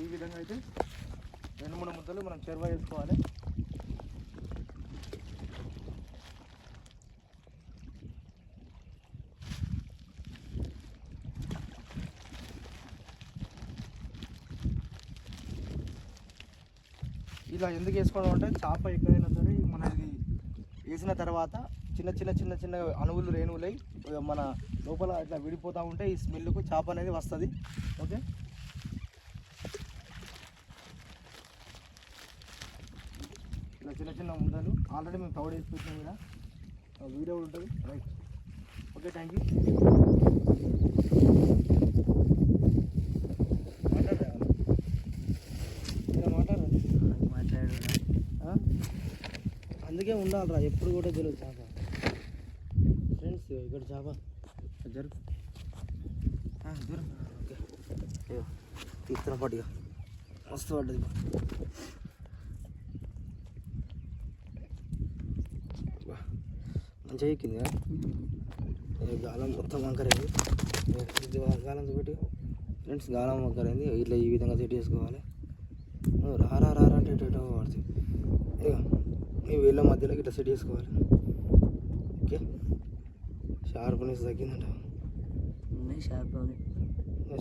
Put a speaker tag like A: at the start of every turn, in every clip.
A: ఈ విధంగా అయితే రెండు మూడు ముద్దలు మనం చెరువ వేసుకోవాలి. ఇలా ఎందుకు వేసుకోవడం అంటే చేప ఎక్కడైనా సరే మన ఇది వేసిన తర్వాత చిన్న చిన్న చిన్న చిన్న అణువులు రేణువులై మన లోపల ఇట్లా విడిపోతూ ఉంటే ఈ స్మెల్కు చేప అనేది వస్తుంది. ఓకే? చిన్న చిన్న ఉండలు. ఆల్రెడీ మేము కవర్ చేసి పెట్టినాం కదా. వీడియో కూడా ఉంటుంది. రైట్ ఓకే థ్యాంక్ యూ మాట్లాడరా? ఇలా అందుకే ఉండాలిరా. ఎప్పుడు కూడా తెలియదు చేప. ఫ్రెండ్స్ ఇక్కడ చేప. జరు ఆ, దూరం ఓకే తీస్తున్న పాటిగా మస్తు పడ్డది. మంచిగా ఎక్కింది గాలం మొత్తం వంకరైంది. గాలం చూపెట్టి. ఫ్రెండ్స్ గాలం వంకరైంది. ఇట్లా ఈ విధంగా సెట్ చేసుకోవాలి. ఓ, రా రా రా రా అంటే ఇటు పడుతుంది? ఇక ఈ వేళ్ళ మధ్యలో ఇట్లా సెట్ చేసుకోవాలి. ఓకే? షార్ప్నెస్ తగ్గిందంట.
B: షార్ప్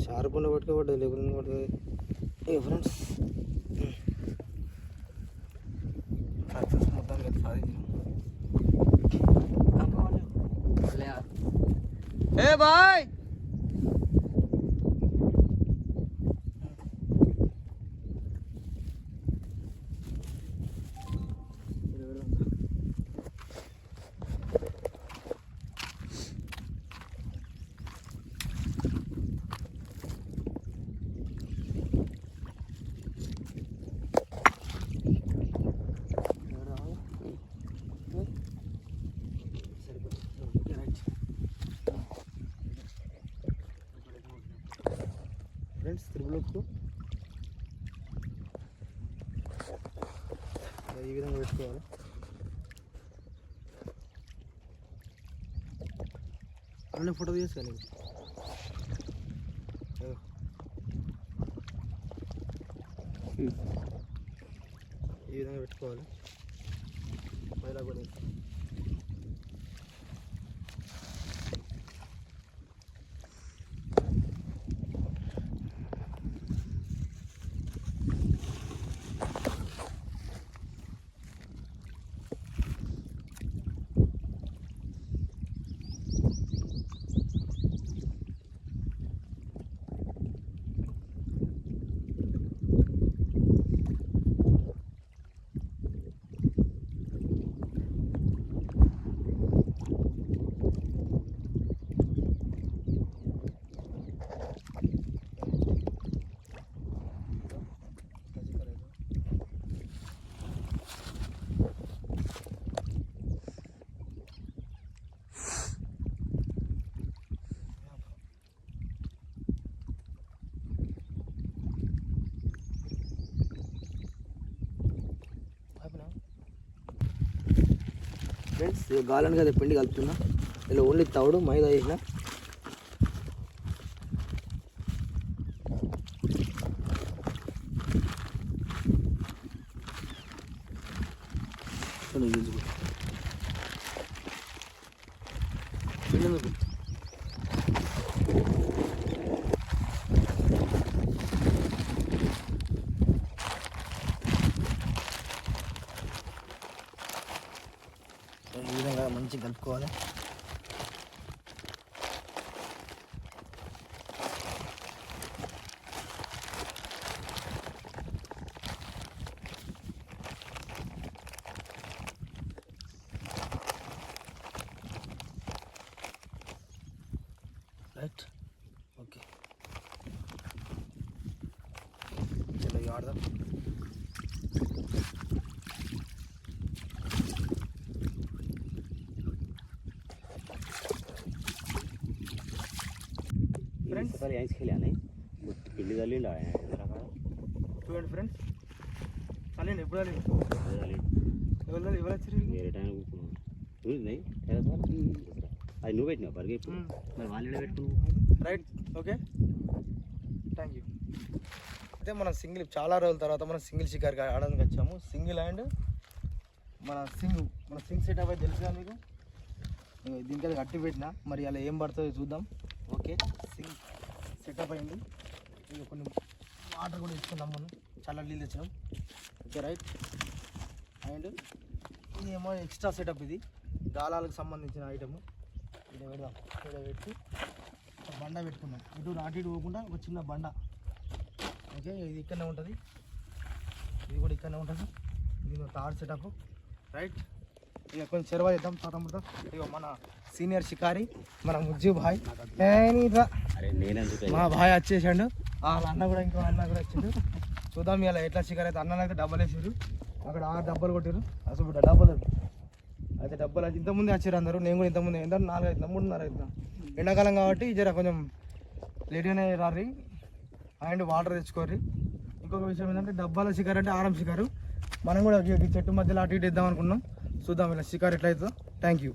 A: షార్ప్ ఉండే పట్టుకోబడ్డది ఎందుకు పడుతుంది ఇక ఫ్రెండ్స్ ఏ బాయ్ ఫ్రెండ్స్ తిరుగులోకి ఈ విధంగా పెట్టుకోవాలి. అన్నీ ఫోటో తీసుకోవాలి ఈ విధంగా పెట్టుకోవాలి. మైలా కూడా ఫ్రెండ్స్ గాలని కదా పిండి కలుపుతున్నా. ఇలా ఓన్లీ తవుడు మైదా వేసిన. పిండి తీసుకో. పిండి ఎందుకు? ఈ విధంగా మంచిగా కలుపుకోవాలి రైట్ ఓకే చలో ఇక ఆడదాం
B: ఎంతకాలం యాంగ్స్ వెళ్ళాను పెళ్ళి తల్లిండు
A: చూడండి ఫ్రెండ్స్ అల్లిండి ఎప్పుడు
B: అల్లిండు
A: ఎవరు ఎవరు వచ్చారు
B: వేరే టైం చూడండి అది నువ్వు పెట్టినా బరిగే మరి వాళ్ళు పెట్టు
A: రైట్ ఓకే. థ్యాంక్ యూ అయితే మనం సింగిల్ చాలా రోజుల తర్వాత మనం సింగిల్ షికార్కి ఆడడానికి వచ్చాము. సింగిల్ అండ్ మన సింగ్ మన సింగ్ సెటప్ అయితే తెలుసుగా మీకు? దీనికి కట్టి పెట్టినా మరి అలా ఏం పడుతుందో చూద్దాం. ఓకే సింగ్. సెటప్ అయింది. ఇక కొన్ని వాటర్ కూడా ఇచ్చుకుందాం మనం. చాలా నీళ్ళు తెచ్చినాం. ఓకే రైట్ అండ్ ఇది ఏమో ఎక్స్ట్రా సెటప్ ఇది. గాలాలకు సంబంధించిన ఐటమ్ ఇది పెడదాం. ఇక్కడ పెట్టి బండ పెట్టుకున్నాం. ఇటు నాటి ఇటు పోకుండా ఒక చిన్న బండ. ఓకే ఇది ఇక్కడనే ఉంటుంది. ఇది కూడా ఇక్కడనే ఉంటుంది. ఇది థర్డ్ సెటప్ రైట్ ఇక కొంచెం చెరువ చేద్దాం. తోటముతో ఇక మన సీనియర్ షికారి మన ముజ్జు భాయ్. మా భాయ్ వచ్చేసాడు. వాళ్ళ అన్న కూడా ఇంకో అన్న కూడా వచ్చిండు. చూద్దాం ఇలా ఎట్లా షికార్ అయితే. అన్నలు అయితే డబ్బలు వేసారు అక్కడ ఆరు డబ్బలు కొట్టారు అసలు డబ్బలు అయితే డబ్బులు అయితే ఇంతకుముందే వచ్చారు అందరూ. నేను కూడా ఇంతకుముందే ఎంత? నాలుగు అవుతుందా మూడున్నర అవుతుందా ఎండాకాలం కాబట్టి జర కొంచెం లేట్గానే రారి అండ్ వాటర్ తెచ్చుకోర్రి. ఇంకొక విషయం ఏంటంటే డబ్బాల షికారు అంటే ఆరం షికారు. మనం కూడా చెట్టు మధ్యలో అటు ఇటు ఇద్దాం అనుకున్నాం. చూద్దాం ఇలా షికారు ఎట్లయితుందో. Thank you